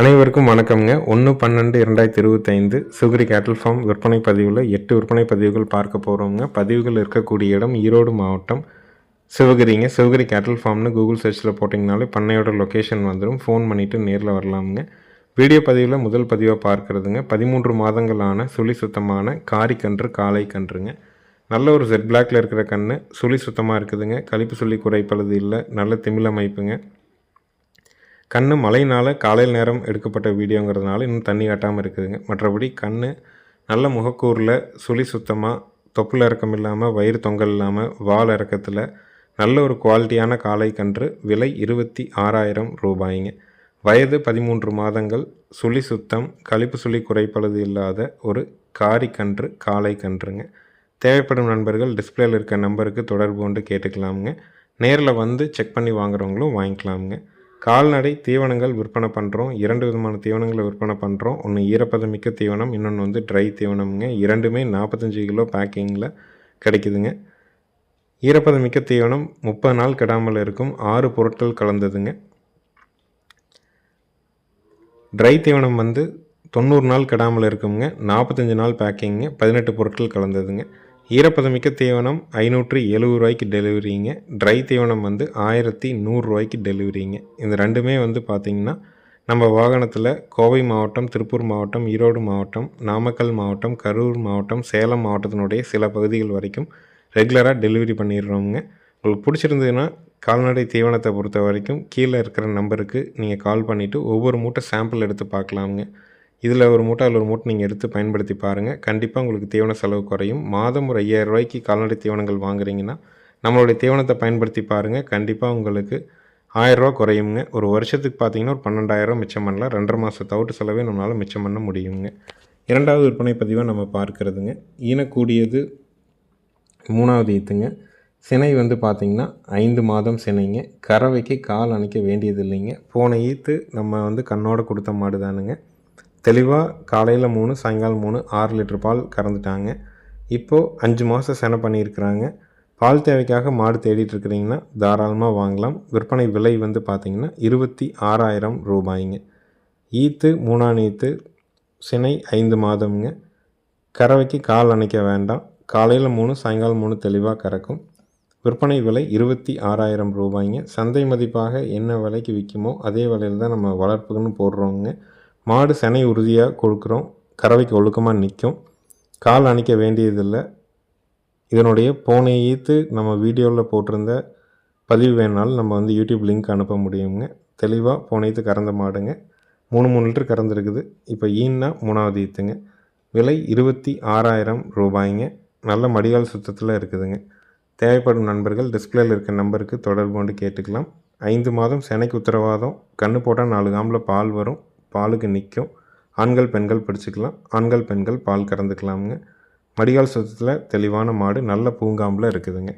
அனைவருக்கும் வணக்கம்ங்க. ஒன்று பன்னெண்டு இரண்டாயிரத்தி இருபத்தைந்து சுகிரி கேட்டல் ஃபார்ம் விற்பனை பதிவில் எட்டு விற்பனை பதிவுகள் பார்க்க போகிறோங்க பதிவுகள் இருக்கக்கூடிய இடம் ஈரோடு மாவட்டம் சிவகிரிங்க. சிவகிரி கேட்டல் ஃபார்ம்னு கூகுள் சர்ச்சில் போட்டிங்கனாலே பண்ணையோட லொக்கேஷன் வந்துடும் ஃபோன் பண்ணிவிட்டு நேரில் வரலாமுங்க. வீடியோ பதிவில் முதல் பதிவாக பார்க்குறதுங்க. பதிமூன்று மாதங்களான சுழி சுத்தமான காரிக்கன்று காலை கன்றுங்க. நல்ல ஒரு செட் பிளாக்ல இருக்கிற கன்று சுழி சுத்தமாக இருக்குதுங்க. கழிப்பு சொல்லி குறைப்பது இல்லை. நல்ல திமிழ் அமைப்புங்க. கண் மழையினால் காலையில் நேரம் எடுக்கப்பட்ட வீடியோங்கிறதுனால இன்னும் தண்ணி காட்டாமல் இருக்குதுங்க. மற்றபடி கண் நல்ல முகக்கூரில் சுழி சுத்தமாக தொப்புள் இறக்கம் இல்லாமல் வயிறு தொங்கல் இல்லாமல் வால் இறக்கத்தில் நல்ல ஒரு குவாலிட்டியான காலை கன்று விலை இருபத்தி ஆறாயிரம் ரூபாய்ங்க. வயது பதிமூன்று மாதங்கள் சுழி சுத்தம் கழிப்பு சுழி குறைப்பழுது இல்லாத ஒரு காரி கன்று காலை கன்றுங்க. தேவைப்படும் நண்பர்கள் டிஸ்பிளேயில் இருக்க நம்பருக்கு தொடர்பு கொண்டு கேட்டுக்கலாமுங்க. நேரில் வந்து செக் பண்ணி வாங்குறவங்களும் வாங்கிக்கலாமுங்க. கால்நடை தீவனங்கள் விற்பனை பண்ணுறோம் இரண்டு விதமான தீவனங்களை விற்பனை பண்ணுறோம் ஒன்று ஈரப்பதமிக்க தீவனம் இன்னொன்று வந்து ட்ரை தீவனம்ங்க. இரண்டுமே நாற்பத்தஞ்சு கிலோ பேக்கிங்கில் கிடைக்குதுங்க. ஈரப்பதமிக்க தீவனம் முப்பது நாள் கெடாமல் இருக்கும். ஆறு பொருட்கள் கலந்ததுங்க. ட்ரை தீவனம் வந்து தொண்ணூறு நாள் கெடாமல் இருக்குங்க. நாற்பத்தஞ்சு நாள் பேக்கிங்க பதினெட்டு பொருட்கள் கலந்ததுங்க. ஈரப்பதமிக்க தீவனம் ஐநூற்றி எழுபது ரூபாய்க்கு டெலிவரிங்க. ட்ரை தீவனம் வந்து ஆயிரத்தி நூறுரூவாய்க்கு டெலிவரிங்க. இந்த ரெண்டுமே வந்து பார்த்திங்கன்னா நம்ம வாகனத்தில் கோவை மாவட்டம் திருப்பூர் மாவட்டம் ஈரோடு மாவட்டம் நாமக்கல் மாவட்டம் கரூர் மாவட்டம் சேலம் மாவட்டத்தினுடைய சில பகுதிகள் வரைக்கும் ரெகுலராக டெலிவரி பண்ணிடுறோங்க உங்களுக்கு பிடிச்சிருந்ததுன்னா கால்நடை தீவனத்தை பொறுத்த வரைக்கும் கீழே இருக்கிற நம்பருக்கு நீங்கள் கால் பண்ணிவிட்டு ஒவ்வொரு மூட்டை சாம்பிள் எடுத்து பார்க்கலாமுங்க. இதில் ஒரு மூட்டை அதில் ஒரு மூட்டை நீங்கள் எடுத்து பயன்படுத்தி பாருங்கள் கண்டிப்பாக உங்களுக்கு தீவன செலவு குறையும். மாதம் ஒரு ஐயாயிரம் ரூபாய்க்கு கால்நடை தீவனங்கள் வாங்குறீங்கன்னா நம்மளுடைய தீவனத்தை பயன்படுத்தி பாருங்கள் கண்டிப்பாக உங்களுக்கு ஆயிரரூவா குறையுங்க. ஒரு வருஷத்துக்கு பார்த்தீங்கன்னா ஒரு பன்னெண்டாயிரம் மிச்சம் பண்ணலாம். ரெண்டரை மாதம் தவிட்டு செலவே நம்மளால் மிச்சம் பண்ண முடியுங்க. இரண்டாவது விற்பனை பதிவாக நம்ம பார்க்குறதுங்க. ஈனக்கூடியது மூணாவது ஈத்துங்க. சினை வந்து பார்த்திங்கன்னா ஐந்து மாதம் சினைங்க. கறவைக்கு கால் அணைக்க வேண்டியது இல்லைங்க போன ஈத்து நம்ம வந்து கண்ணோட கொடுத்த மாடு தானுங்க தெளிவாக காலையில் மூணு சாயங்காலம் மூணு ஆறு லிட்டர் பால் கறந்துட்டாங்க. இப்போது அஞ்சு மாதம் செனை பண்ணியிருக்கிறாங்க. பால் தேவைக்காக மாடு தேடிட்டு இருக்கிறீங்கன்னா தாராளமாக வாங்கலாம். விற்பனை விலை வந்து பார்த்திங்கன்னா இருபத்தி ஆறாயிரம் ரூபாய்ங்க. ஈத்து மூணாம் ஈத்து சினை ஐந்து மாதம்ங்க. கறவைக்கு கால் அணைக்க வேண்டாம். காலையில் மூணு சாயங்காலம் மூணு தெளிவாக கறக்கும். விற்பனை விலை இருபத்தி ஆறாயிரம் ரூபாய்ங்க. சந்தை மதிப்பாக என்ன விலைக்கு விற்குமோ அதே விலையில் தான் நம்ம வளர்ப்புக்குன்னு போடுறோங்க. மாடு செனை உறுதியாக கொடுக்குறோம். கறவைக்கு ஒழுக்கமாக நிற்கும் கால் அணைக்க வேண்டியதில்லை. இதனுடைய போனை ஈத்து நம்ம வீடியோவில் போட்டிருந்த பதிவு வேணாலும் நம்ம வந்து யூடியூப் லிங்க் அனுப்ப முடியுங்க. தெளிவாக போன ஈத்து கறந்த மாடுங்க. மூணு மூணு லிட்டர் கறந்துருக்குது இப்போ ஈன்னா மூணாவது ஈத்துங்க. விலை இருபத்தி ஆறாயிரம் ரூபாய்ங்க. நல்ல மடிகால் சுத்தத்தில் இருக்குதுங்க. தேவைப்படும் நண்பர்கள் டிஸ்பிளேயில் இருக்க நம்பருக்கு தொடர்பு கொண்டு கேட்டுக்கலாம். ஐந்து மாதம் செனைக்கு உத்தரவாதம். கண்ணு போட்டால் நாலு காமில் பால் வரும். பாலுக்கு நிற்கும். ஆண்கள் பெண்கள் பிடிச்சிக்கலாம். ஆண்கள் பெண்கள் பால் கறந்துக்கலாமுங்க. மடிகால் சுத்தத்தில் தெளிவான மாடு நல்ல பூங்காம்பில் இருக்குதுங்க.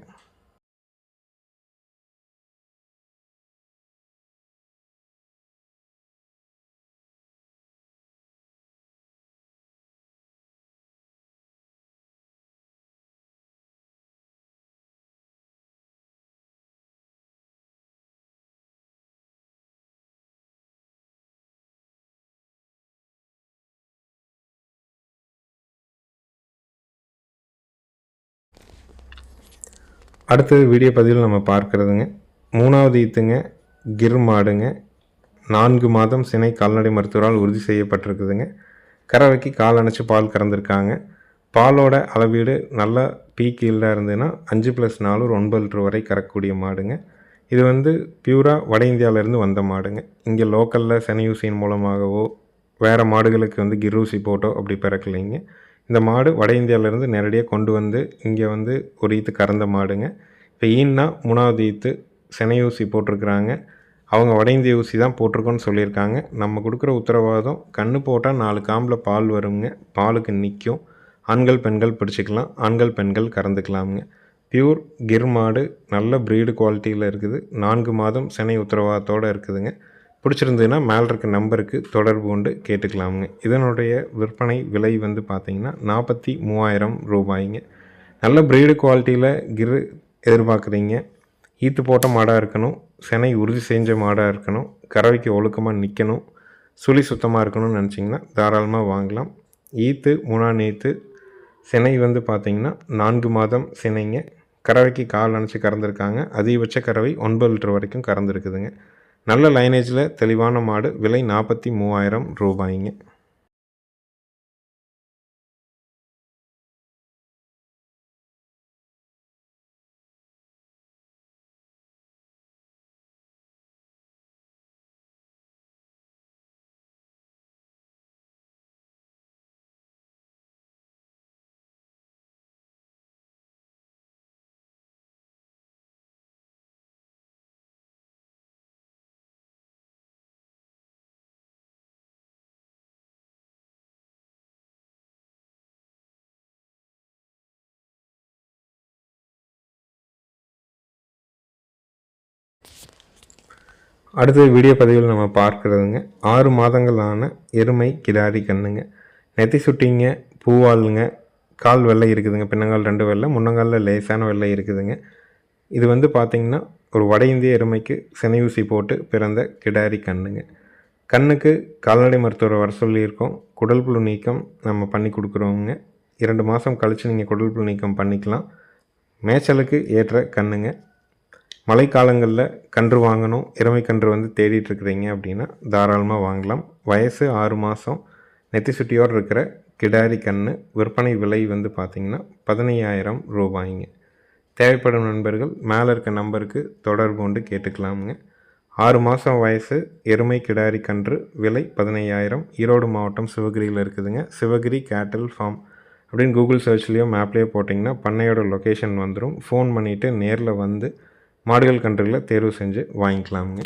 அடுத்தது வீடியோ பதிவில் நம்ம பார்க்குறதுங்க. மூணாவது ஈத்துங்க கிர் மாடுங்க. நான்கு மாதம் சினை கால்நடை மருத்துவரால் உறுதி செய்யப்பட்டிருக்குதுங்க. கறவைக்கு கால் அணைச்சி பால் கறந்துருக்காங்க. பாலோட அளவீடு நல்லா பீக் ஈல்டாக இருந்ததுன்னா அஞ்சு ப்ளஸ் நாலு ஒரு ஒன்பது லிட்டர் வரை கறக்கக்கூடிய மாடுங்க. இது வந்து பியூராக வட இந்தியாவிலேருந்து வந்த மாடுங்க. இங்கே லோக்கலில் செனையூசியின் மூலமாகவோ வேறு மாடுகளுக்கு வந்து கிர்ரூசி போட்டோ அப்படி பிறக்கலைங்க. இந்த மாடு வட இந்தியாவிலேருந்து நேரடியாக கொண்டு வந்து இங்கே வந்து ஒரு ஈத்து கறந்த மாடுங்க. இப்போ ஈன்னா மூணாவது ஈத்து செனை ஊசி போட்டிருக்கிறாங்க. அவங்க வட இந்திய ஊசி தான் போட்டிருக்கோன்னு சொல்லியிருக்காங்க. நம்ம கொடுக்குற உத்தரவாதம் கன்று போட்டால் நாலு காம்பில் பால் வருங்க. பாலுக்கு நிற்கும் ஆண்கள் பெண்கள் பிடிச்சிக்கலாம். ஆண்கள் பெண்கள் கறந்துக்கலாமுங்க. பியூர் கிர் மாடு நல்ல ப்ரீடு குவாலிட்டியில் இருக்குது. நான்கு மாதம் செனை உத்தரவாதத்தோடு இருக்குதுங்க. பிடிச்சிருந்ததுன்னா மேலே இருக்க நம்பருக்கு தொடர்பு கொண்டு கேட்டுக்கலாமுங்க. இதனுடைய விற்பனை விலை வந்து பார்த்திங்கன்னா நாற்பத்தி மூவாயிரம் ரூபாய்ங்க. நல்ல ப்ரீடு குவாலிட்டியில் கிரு எதிர்பார்க்குறீங்க. ஈத்து போட்ட மாடாக இருக்கணும். செனை உறுதி செஞ்ச மாடாக இருக்கணும். கறவைக்கு ஒழுக்கமாக நிற்கணும் சுழி சுத்தமாக இருக்கணும்னு நினச்சிங்கன்னா தாராளமாக வாங்கலாம். ஈத்து மூணா நீத்து சினை வந்து பார்த்திங்கன்னா நான்கு மாதம் சினைங்க. கறவைக்கு கால் அணைச்சி கறந்துருக்காங்க. அதிகபட்ச கறவை ஒன்பது லிட்டர் வரைக்கும் கறந்துருக்குதுங்க. நல்ல லைனேஜில் தெளிவான மாடு விலை நாற்பத்தி மூவாயிரம் ரூபாய்ங்க. அடுத்த வீடியோ பதிவில் நம்ம பார்க்குறதுங்க. ஆறு மாதங்களான எருமை கிடாரி கண்ணுங்க. நெத்தி சுட்டிங்க பூவாளுங்க கால் வெள்ளை இருக்குதுங்க. பின்னங்கால் ரெண்டு வெள்ளை முன்னங்காலில் லேசான வெள்ளை இருக்குதுங்க. இது வந்து பார்த்திங்கன்னா ஒரு வட இந்திய எருமைக்கு சினை ஊசி போட்டு பிறந்த கிடாரி கண்ணுங்க. கண்ணுக்கு கால்நடை மருத்துவரை வர சொல்லியிருக்கோம். குடல் புழு நீக்கம் நம்ம பண்ணி கொடுக்குறோங்க. இரண்டு மாதம் கழித்து நீங்கள் குடல் புழு நீக்கம் பண்ணிக்கலாம். மேய்ச்சலுக்கு ஏற்ற கண்ணுங்க. மழைக்காலங்களில் கன்று வாங்கணும் எருமை கன்று வந்து தேடிட்டு இருக்கிறீங்க அப்படின்னா தாராளமாக வாங்கலாம். வயசு ஆறு மாதம் நெத்தி சுட்டியோடு இருக்கிற கிடாரி கன்று விற்பனை விலை வந்து பார்த்திங்கன்னா பதினையாயிரம் ரூபாய்ங்க. தேவைப்படும் நண்பர்கள் மேலே இருக்க நம்பருக்கு தொடர்பு கொண்டு கேட்டுக்கலாமுங்க. ஆறு மாதம் வயசு எருமை கிடாரி கன்று விலை பதினையாயிரம். ஈரோடு மாவட்டம் சிவகிரியில் இருக்குதுங்க. சிவகிரி கேட்டல் ஃபார்ம் அப்படின்னு கூகுள் சர்ச்லேயோ மேப்லேயோ போட்டிங்கன்னா பண்ணையோட லொக்கேஷன் வந்துடும் ஃபோன் பண்ணிவிட்டு நேரில் வந்து மாடுகள் கன்றுகளை தேர்வு செஞ்சு வாங்கிக்கலாமுங்க.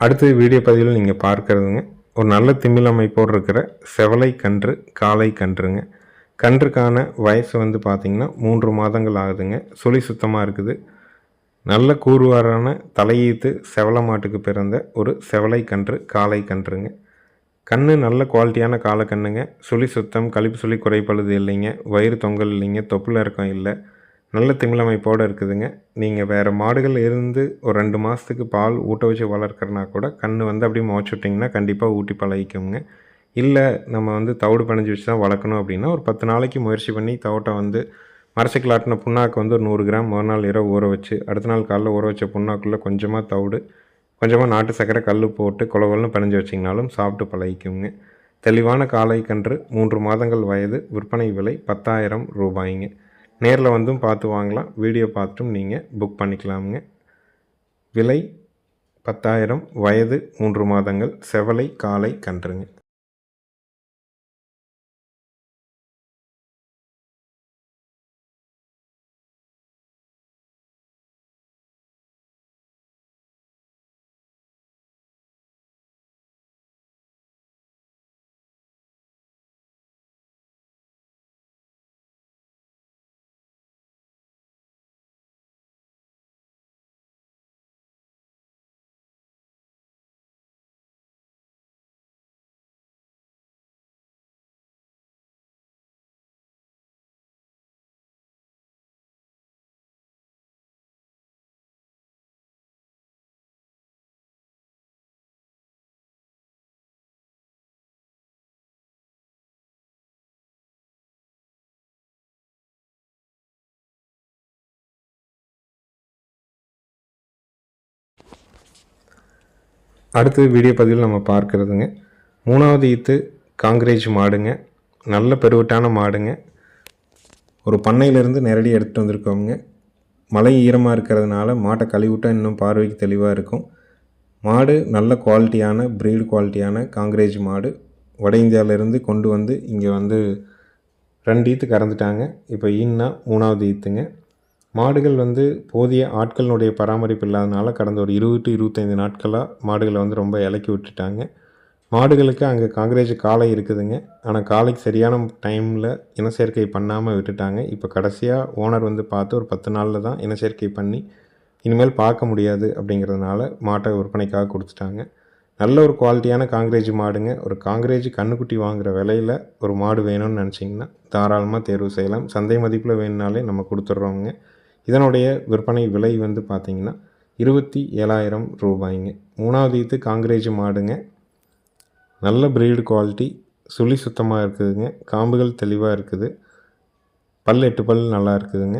அடுத்த வீடியோ பதிவில் நீங்கள் பார்க்குறதுங்க. ஒரு நல்ல திமிழ் அமைப்போடு இருக்கிற செவலை கன்று காளை கன்றுங்க. கன்றுக்கான வயசு வந்து பார்த்திங்கன்னா மூன்று மாதங்கள் ஆகுதுங்க. சுழி சுத்தமாக இருக்குது. நல்ல கூறுவாரான தலையீத்து செவலை மாட்டுக்கு பிறந்த ஒரு செவலை கன்று காளை கன்றுங்க. கண் நல்ல குவாலிட்டியான காலை கண்ணுங்க. சுழி சுத்தம் கழிப்பு சுழி குறைப்பழுது இல்லைங்க. வயிறு தொங்கல் இல்லைங்க. தொப்புல இறக்கம் இல்லை. நல்ல திமிழமைப்போடு இருக்குதுங்க. நீங்கள் வேறு மாடுகள் இருந்து ஒரு ரெண்டு மாதத்துக்கு பால் ஊட்ட வச்சு வளர்க்குறனா கூட கண் வந்து அப்படியே மோச்சுட்டிங்கன்னா கண்டிப்பாக ஊட்டி பழகிக்குங்க. இல்லை நம்ம வந்து தவிடு பணிஞ்சு வச்சு தான் வளர்க்கணும் அப்படின்னா ஒரு பத்து நாளைக்கு முயற்சி பண்ணி தவிட்டை வந்து மரசைக்கிளாட்டின புண்ணாக்கு வந்து ஒரு நூறு கிராம் ஒரு நாள் இரவு ஊற வச்சு அடுத்த நாள் காலைல ஊற வச்ச புண்ணாக்குள்ளே கொஞ்சமாக தவிடு கொஞ்சமாக நாட்டு சக்கரை கல் போட்டு குளவல்னு பிணைஞ்சு வச்சிங்கனாலும் சாப்பிட்டு பழகிக்குங்க. தெளிவான காலை கன்று மூன்று மாதங்கள் வயது விற்பனை விலை பத்தாயிரம் ரூபாய்ங்க. நேரில் வந்தும் பார்த்து வாங்கலாம். வீடியோ பார்த்துட்டும் நீங்கள் புக் பண்ணிக்கலாமுங்க. விலை பத்தாயிரம் வயது மூன்று மாதங்கள் செவலை காலை கன்றுங்க. அடுத்து வீடியோ பதிவில் நம்ம பார்க்குறதுங்க. மூணாவது ஈத்து காங்கிரேஜ் மாடுங்க. நல்ல பெருவட்டான மாடுங்க. ஒரு பண்ணையிலேருந்து நேரடி எடுத்துகிட்டு வந்திருக்கோங்க மழை ஈரமாக இருக்கிறதுனால மாட்டை கழுவிட்டா இன்னும் பார்வைக்கு தெளிவாக இருக்கும். மாடு நல்ல குவாலிட்டியான ப்ரீடு குவாலிட்டியான காங்கிரேஜ் மாடு. வட இந்தியாவிலேருந்து கொண்டு வந்து இங்கே வந்து ரெண்டு ஈத்து கறந்துட்டாங்க. இப்போ ஈன்னா மூணாவது ஈத்துங்க. மாடுகள் வந்து போதிய ஆட்களினுடைய பராமரிப்பு இல்லாதனால கடந்த ஒரு இருபது டு இருபத்தைந்து நாட்களாக மாடுகளை வந்து ரொம்ப இலக்கி விட்டுட்டாங்க. மாடுகளுக்கு அங்கே காங்கிரேஜ் காளை இருக்குதுங்க. ஆனால் காளைக்கு சரியான டைமில் இனச்சேர்க்கை பண்ணாமல் விட்டுட்டாங்க. இப்போ கடைசியாக ஓனர் வந்து பார்த்து ஒரு பத்து நாளில் தான் இனச்சேர்க்கை பண்ணி இனிமேல் பார்க்க முடியாது அப்படிங்கிறதுனால மாட்டை விற்பனைக்காக கொடுத்துட்டாங்க. நல்ல ஒரு குவாலிட்டியான காங்கிரேஜ் மாடுங்க. ஒரு காங்கிரேஜ் கண்ணுக்குட்டி வாங்குகிற விலையில் ஒரு மாடு வேணும்னு நினச்சிங்கன்னா தாராளமாக தேர்வு செய்யலாம். சந்தை மதிப்பில் வேணுனாலே நம்ம கொடுத்துட்றோங்க இதனுடைய விற்பனை விலை வந்து பார்த்திங்கன்னா இருபத்தி ஏழாயிரம் ரூபாய்ங்க. மூணாவது இது காங்கிரேஜ் மாடுங்க. நல்ல பிரீடு குவாலிட்டி சுழி சுத்தமாக இருக்குதுங்க. காம்புகள் தெளிவாக இருக்குது. பல் எட்டு பல் நல்லா இருக்குதுங்க.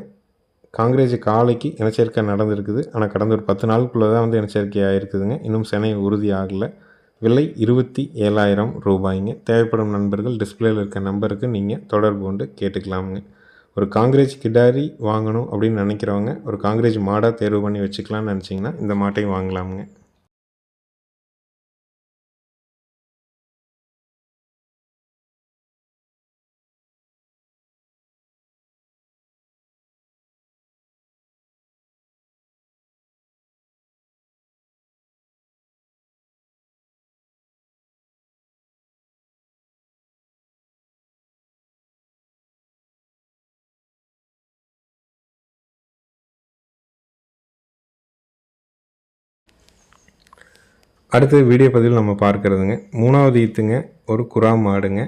காங்கிரேஜ் காலைக்கு இனச்சேர்க்கை நடந்திருக்குது. ஆனால் கடந்த ஒரு பத்து நாளுக்குள்ளே தான் வந்து இனச்சேர்க்கை ஆகிருக்குதுங்க இன்னும் சினை உறுதி ஆகலை. விலை இருபத்தி ஏழாயிரம் ரூபாய்ங்க. தேவைப்படும் நண்பர்கள் டிஸ்பிளேயில் இருக்க நம்பருக்கு நீங்கள் தொடர்பு கொண்டு கேட்டுக்கலாமுங்க. ஒரு காங்கிரேஜ் கிடாரி வாங்கணும் அப்படின்னு நினைக்கிறவங்க ஒரு காங்கிரேஜ் மாடாக தேர்வு பண்ணி வச்சுக்கலான்னு நினச்சிங்கன்னா இந்த மாட்டையும் வாங்கலாமுங்க. அடுத்து வீடியோ பதிவில் நம்ம பார்க்குறதுங்க. மூணாவது ஈத்துங்க ஒரு குரா மாடுங்க.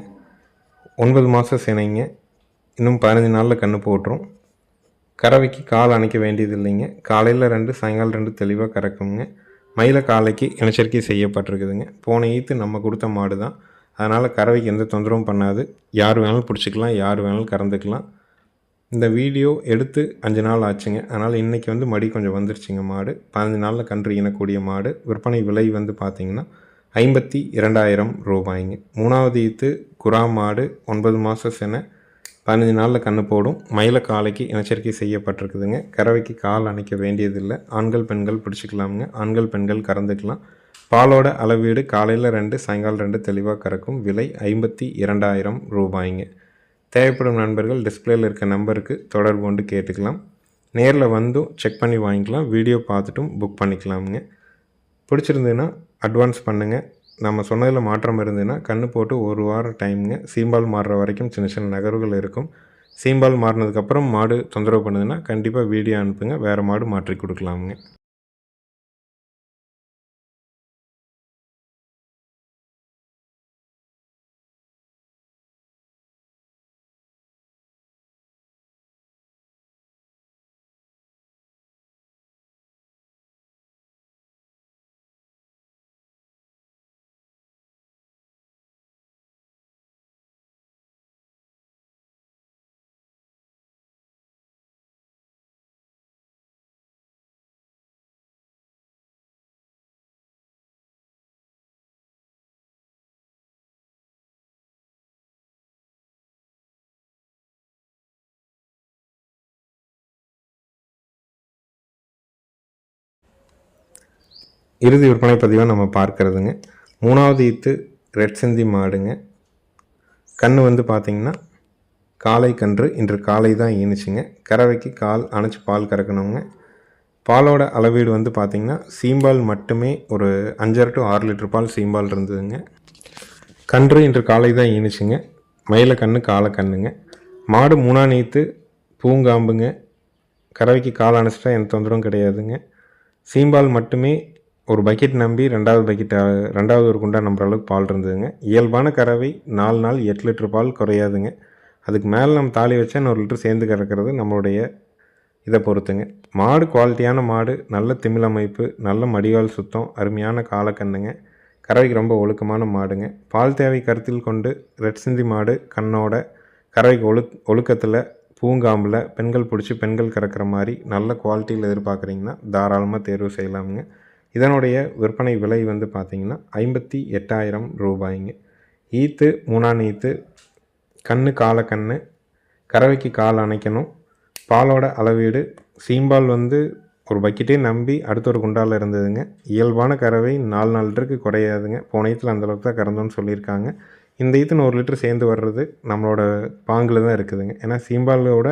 ஒன்பது மாதம் சினைங்க. இன்னும் பதினஞ்சு நாளில் கன்று போட்டுரும். கறவைக்கு கால் அணைக்க வேண்டியது இல்லைங்க காலையில் ரெண்டு சாயங்காலம் ரெண்டு தெளிவாக கறக்குங்க. மயில காலைக்கு இனச்சரிக்கை செய்யப்பட்டிருக்குதுங்க. போன ஈத்து நம்ம கொடுத்த மாடு தான் அதனால் கறவைக்கு எந்த தொந்தரவும் பண்ணாது. யார் வேணாலும் பிடிச்சிக்கலாம் யார் வேணாலும் கறந்துக்கலாம். இந்த வீடியோ எடுத்து அஞ்சு நாள் ஆச்சுங்க. அதனால் இன்றைக்கி வந்து மடி கொஞ்சம் வந்துருச்சுங்க மாடு. பதினஞ்சு நாளில் கன்று இனக்கூடிய மாடு. விற்பனை விலை வந்து பார்த்திங்கன்னா ஐம்பத்தி இரண்டாயிரம் ரூபாய்ங்க. மூணாவது ஈத்து குரா மாடு ஒன்பது மாதம் சென பதினஞ்சு நாளில் கன்று போடும். மயில காலைக்கு இனச்சரிக்கை செய்யப்பட்டிருக்குதுங்க. கறவைக்கு கால் அணைக்க வேண்டியதில்லை. ஆண்கள் பெண்கள் பிடிச்சிக்கலாமுங்க. ஆண்கள் பெண்கள் கறந்துக்கலாம். பாலோட அளவீடு காலையில் ரெண்டு சாயங்காலம் ரெண்டு தெளிவாக கறக்கும். விலை ஐம்பத்தி இரண்டாயிரம் ரூபாய்ங்க. தேவைப்படும் நண்பர்கள் டிஸ்பிளேயில் இருக்க நம்பருக்கு தொடர்பு கொண்டு கேட்டுக்கலாம். நேரில் வந்தும் செக் பண்ணி வாங்கிக்கலாம். வீடியோ பார்த்துட்டும் புக் பண்ணிக்கலாமுங்க. பிடிச்சிருந்ததுன்னா அட்வான்ஸ் பண்ணுங்கள் நம்ம சொன்னதில் மாற்றம் இருந்ததுன்னா கண்ணு போட்டு ஒரு வாரம் டைமுங்க சீம்பால் மாறுற வரைக்கும் சின்ன சின்ன நகர்வுகள் இருக்கும். சீம்பால் மாறினதுக்கப்புறம் மாடு தொந்தரவு பண்ணுதுன்னா கண்டிப்பாக வீடியோ அனுப்புங்க. வேறு மாடு மாற்றி கொடுக்கலாமுங்க. இறுதி விற்பனை பதிவாக நம்ம பார்க்குறதுங்க. மூணாவது ஈத்து ரெட் சிந்தி மாடுங்க. கன்று வந்து பார்த்திங்கன்னா காலை கன்று இன்று காலை தான் ஈனுச்சுங்க. கறவைக்கு கால் அணைச்சி பால் கறக்கணுங்க. பாலோட அளவீடு வந்து பார்த்திங்கன்னா சீம்பால் மட்டுமே ஒரு அஞ்சரை டு ஆறு லிட்டர் பால் சீம்பால் இருந்ததுங்க. கன்று இன்று காலை தான் ஈனுச்சுங்க. மயில கன்று காலை கண்ணுங்க. மாடு மூணா நீத்து பூங்காம்புங்க. கறவைக்கு கால் அணைச்சிட்டா எந்த தொந்தரவும் கிடையாதுங்க. சீம்பால் மட்டுமே ஒரு பக்கெட் நம்பி ரெண்டாவது பக்கெட் ரெண்டாவது ஒரு குண்டா நம்புற அளவுக்கு பால் இருந்ததுங்க. இயல்பான கறவை நாலு நாள் எட்டு லிட்டர் பால் குறையாதுங்க. அதுக்கு மேலே நம்ம தாலி வச்சா இன்னொரு லிட்டர் சேர்ந்து கறக்கிறது நம்மளுடைய இதை பொறுத்துங்க. மாடு குவாலிட்டியான மாடு நல்ல திமிழ் அமைப்பு நல்ல மடிகால் சுத்தம் அருமையான காலக்கண்ணுங்க. கறவைக்கு ரொம்ப ஒழுக்கமான மாடுங்க. பால் தேவை கருத்தில் கொண்டு ரெட் சிந்தி மாடு கண்ணோட கறவைக்கு ஒழு ஒழுக்கத்தில் பூங்காம்பில் பெண்கள் பிடிச்சி பெண்கள் கறக்கிற மாதிரி நல்ல குவாலிட்டியில் எதிர்பார்க்குறீங்கன்னா தாராளமாக தேர்வு செய்யலாமுங்க. இதனுடைய விற்பனை விலை வந்து பார்த்திங்கன்னா ஐம்பத்தி எட்டாயிரம் ரூபாய்ங்க. ஈத்து மூணாம் ஈத்து கண்ணு கால கண்ணு கறவைக்கு கால் அணைக்கணும். பாலோட அளவீடு சீம்பால் வந்து ஒரு பக்கெட்டே நம்பி அடுத்த ஒரு குண்டாவில் இருந்ததுங்க. இயல்பான கறவை நாலு நாலு லிட்டருக்கு குறையாதுங்க. போன ஈத்தில் அந்தளவுக்கு தான் கறந்தோன்னு சொல்லியிருக்காங்க. இந்த ஈத்துன்னு ஒரு லிட்டர் சேர்ந்து வர்றது நம்மளோட பாங்கில் தான் இருக்குதுங்க. ஏன்னா சீம்பாலோட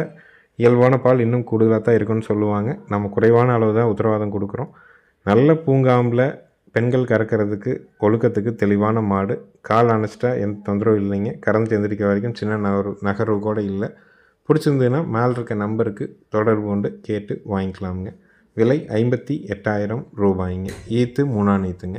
இயல்பான பால் இன்னும் கூடுதலாக தான் இருக்குன்னு சொல்லுவாங்க. நம்ம குறைவான அளவு தான் உத்தரவாதம் கொடுக்குறோம். நல்ல பூங்காம்பில் பெண்கள் கறக்கிறதுக்கு ஒழுக்கத்துக்கு தெளிவான மாடு. கால் அணைச்சிட்டா எந்த தொந்தரவும் இல்லைங்க. கறந்து எந்திரிக்க வரைக்கும் சின்ன நகர் நகர்வு கூட இல்லை. பிடிச்சிருந்ததுன்னா மேலே இருக்க நம்பருக்கு தொடர்பு கொண்டு கேட்டு வாங்கிக்கலாமுங்க. விலை ஐம்பத்தி எட்டாயிரம் ரூபாய்ங்க. ஈத்து மூணாம் ஈத்துங்க.